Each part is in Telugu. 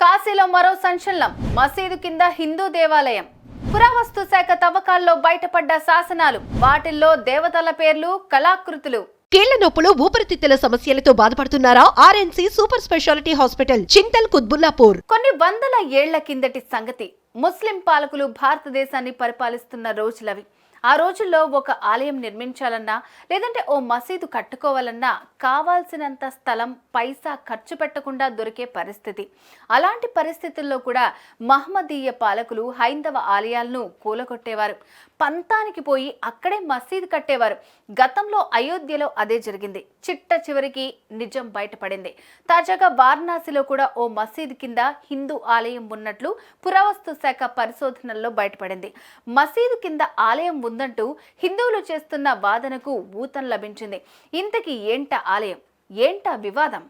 కాశీలో మరో సంచలనం. మసీదు కింద హిందూ దేవాలయం. పురావస్తు శాఖ తవ్వకాల్లో బయటపడ్డ శాసనాలు వాటిల్లో దేవతల పేర్లు కళాకృతులు. కీళ్ళ నొప్పులు ఊపిరితిత్తుల సమస్యలతో బాధపడుతున్నారా? RNC super speciality hospital Chintal Qutbullapur. కొన్ని వందల ఏళ్ళ కిందటి సంగతి. ముస్లిం పాలకులు భారతదేశాన్ని పరిపాలిస్తున్న రోజులవి. ఆ రోజుల్లో ఒక ఆలయం నిర్మించాలన్నా లేదంటే ఓ మసీదు కట్టుకోవాలన్నా కావాల్సినంత స్థలం పైసా ఖర్చు పెట్టకుండా దొరికే పరిస్థితి. అలాంటి పరిస్థితుల్లో కూడా మహమ్మదీయ పాలకులు హైందవ ఆలయాలను కూలగొట్టేవారు. పంతానికి పోయి అక్కడే మసీదు కట్టేవారు. గతంలో అయోధ్యలో అదే జరిగింది. చిట్ట చివరికి నిజం బయటపడింది. తాజాగా వారణాసిలో కూడా ఓ మసీదు కింద హిందూ ఆలయం ఉన్నట్లు పురావస్తు శాఖ పరిశోధనల్లో బయటపడింది. మసీదు కింద ఆలయం ఉందంటూ హిందువులు చేస్తున్న వాదనకు ఊతం లభించింది. ఇంతకీ ఏంట ఆలయం? ఏంట వివాదం?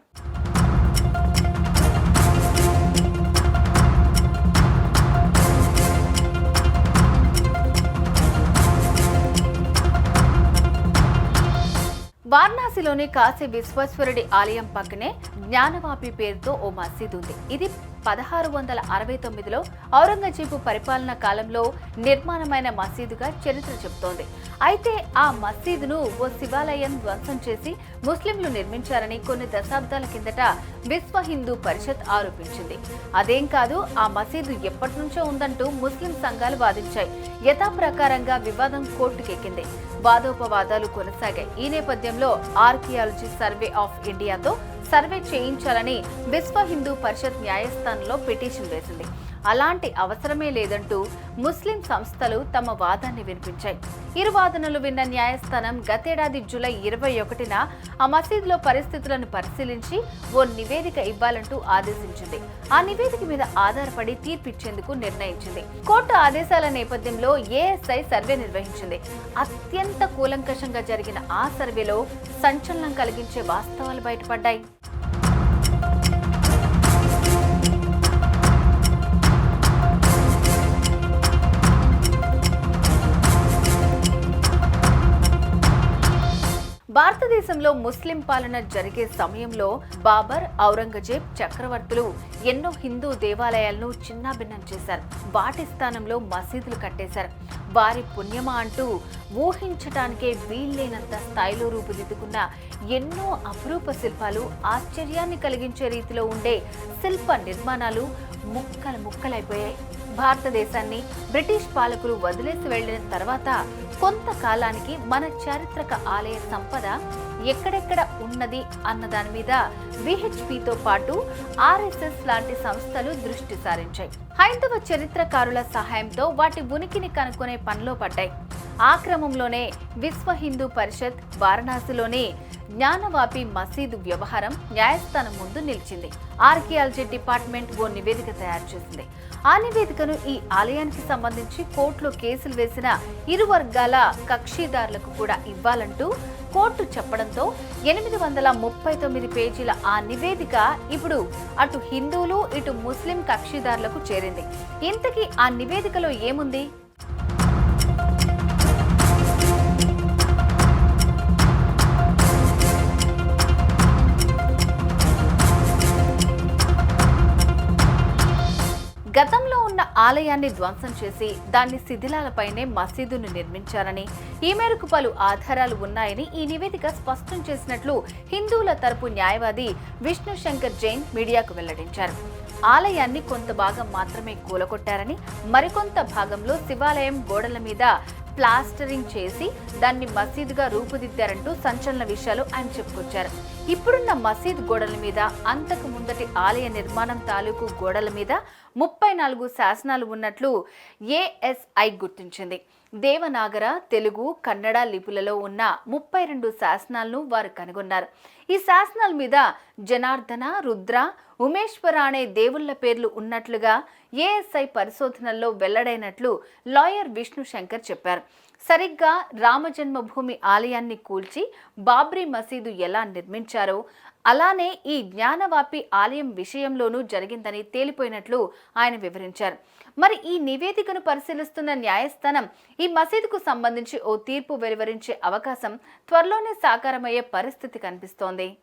వారణాసిలోని కాశీ విశ్వేశ్వరుడి ఆలయం పక్కనే జ్ఞానవాపి పేరుతో ఓ మసీదు ఉంది. ఇది పదహారు వందల అరవై తొమ్మిదిలో ఔరంగజేబు పరిపాలన కాలంలో నిర్మాణమైన మసీదుగా చరిత్ర చెబుతోంది. అయితే ఆ మసీదును ఓ శివాలయం ధ్వంసం చేసి ముస్లింలు నిర్మించారని కొన్ని దశాబ్దాల కిందట విశ్వ హిందూ పరిషత్ ఆరోపించింది. అదేం కాదు ఆ మసీదు ఎప్పటి నుంచో ఉందంటూ ముస్లిం సంఘాలు వాదించాయి. యథాప్రకారంగా వివాదం కోర్టుకెక్కింది. వాదోపవాదాలు కొనసాగాయి. ఈ నేపథ్యంలో ఆర్కియాలజీ సర్వే ఆఫ్ ఇండియాతో సర్వే చేయించాలని విశ్వ హిందూ పరిషత్ న్యాయస్థానంలో పిటిషన్ వేసింది. అలాంటి అవసరమే లేదంటూ ముస్లిం సంస్థలు తమ వాదాన్ని వినిపించాయి. ఇరు వాదనలు విన్న న్యాయస్థానం గతేడాది జూలై ఇరవై ఒకటిన ఆ మసీదులో పరిస్థితులను పరిశీలించి ఓ నివేదిక ఇవ్వాలంటూ ఆదేశించింది. ఆ నివేదిక మీద ఆధారపడి తీర్పిచ్చేందుకు నిర్ణయించింది. కోర్టు ఆదేశాల నేపథ్యంలో ఏఎస్ఐ సర్వే నిర్వహించింది. అత్యంత కూలంకషంగా జరిగిన ఆ సర్వేలో సంచలనం కలిగించే వాస్తవాలు బయటపడ్డాయి. భారతదేశంలో ముస్లిం పాలన జరిగే సమయంలో బాబర్ ఔరంగజేబ్ చక్రవర్తులు ఎన్నో హిందూ దేవాలయాలను చిన్నాభిన్నం చేశారు. వాటి స్థానంలో మసీదులు కట్టేశారు. వారి పుణ్యమా అంటూ ఊహించటానికే వీల్లేనంత స్థాయిలో రూపుదిద్దుకున్న ఎన్నో అపురూప శిల్పాలు ఆశ్చర్యాన్ని కలిగించే రీతిలో ఉండే శిల్ప నిర్మాణాలు ముక్కలు ముక్కలైపోయాయి. భారతదేశాన్ని బ్రిటిష్ పాలకులు వదిలేసి వెళ్ళిన తర్వాత కొంతకాలానికి మన చారిత్రక ఆలయ సంపద ఎక్కడెక్కడ ఉన్నది అన్న దాని మీద విహెచ్పితో పాటు ఆర్ఎస్ఎస్ లాంటి సంస్థలు దృష్టి సారించాయి. హైందవ చరిత్రకారుల సహాయంతో వాటి ఉనికిని కనుక్కునే పనిలో పడ్డాయి. ఆ క్రమంలోనే విశ్వ హిందూ పరిషత్ వారణాసిలోని జ్ఞానవాపి మసీదు వ్యవహారం న్యాయస్థానం ముందు నిలిచింది. ఆర్కియాలజీ డిపార్ట్మెంట్ ఓ నివేదిక తయారు చేసింది. ఆ నివేదికను ఈ ఆలయానికి సంబంధించి కోర్టులో కేసులు వేసిన ఇరు వర్గాల కక్షిదారులకు కూడా ఇవ్వాలంటూ కోర్టు చెప్పడంతో ఎనిమిది వందల ముప్పై తొమ్మిది పేజీల ఆ నివేదిక ఇప్పుడు అటు హిందువులు ఇటు ముస్లిం కక్షిదారులకు చేరింది. ఇంతకీ ఆ నివేదికలో ఏముంది? ఆలయాన్ని ధ్వంసం చేసి దాన్ని శిథిలాలపైనే మసీదును నిర్మించారని ఈ మేరకు పలు ఆధారాలు ఉన్నాయని ఈ నివేదిక స్పష్టం చేసినట్లు హిందువుల తరపు న్యాయవాది విష్ణు శంకర్ జైన్ మీడియాకు వెల్లడించారు. ఆలయాన్ని కొంత భాగం మాత్రమే కూలగొట్టారని మరికొంత భాగంలో శివాలయం గోడల మీద ప్లాస్టరింగ్ చేసి దాన్ని మసీదుగా రూపుదిద్దారంటూ సంచలన విషయాలు ఆయన చెప్పుకొచ్చారు. ఇప్పుడున్న మసీద్ గోడల మీద అంతకు ముందటి ఆలయ నిర్మాణం తాలూకు గోడల మీద ముప్పై నాలుగు శాసనాలు ఉన్నట్లు ఏఎస్ఐ గుర్తించింది. దేవనాగర తెలుగు కన్నడ లిపులలో ఉన్న ముప్పై రెండు శాసనాలను వారు కనుగొన్నారు. ఈ శాసనాల మీద జనార్దన రుద్ర ఉమేశ్వర అనే దేవుళ్ళ పేర్లు ఉన్నట్లుగా ఏఎస్ఐ పరిశోధనల్లో వెల్లడైనట్లు లాయర్ విష్ణు శంకర్ చెప్పారు. సరిగ్గా రామజన్మభూమి ఆలయాన్ని కూల్చి బాబ్రీ మసీదు ఎలా నిర్మించారో అలానే ఈ జ్ఞానవాపి ఆలయం విషయంలోనూ జరిగిందని తేలిపోయినట్లు ఆయన వివరించారు. మరి ఈ నివేదికను పరిశీలిస్తున్న న్యాయస్థానం ఈ మసీదుకు సంబంధించి ఓ తీర్పు వెలువరించే అవకాశం త్వరలోనే సాకారమయ్యే పరిస్థితి కనిపిస్తోంది.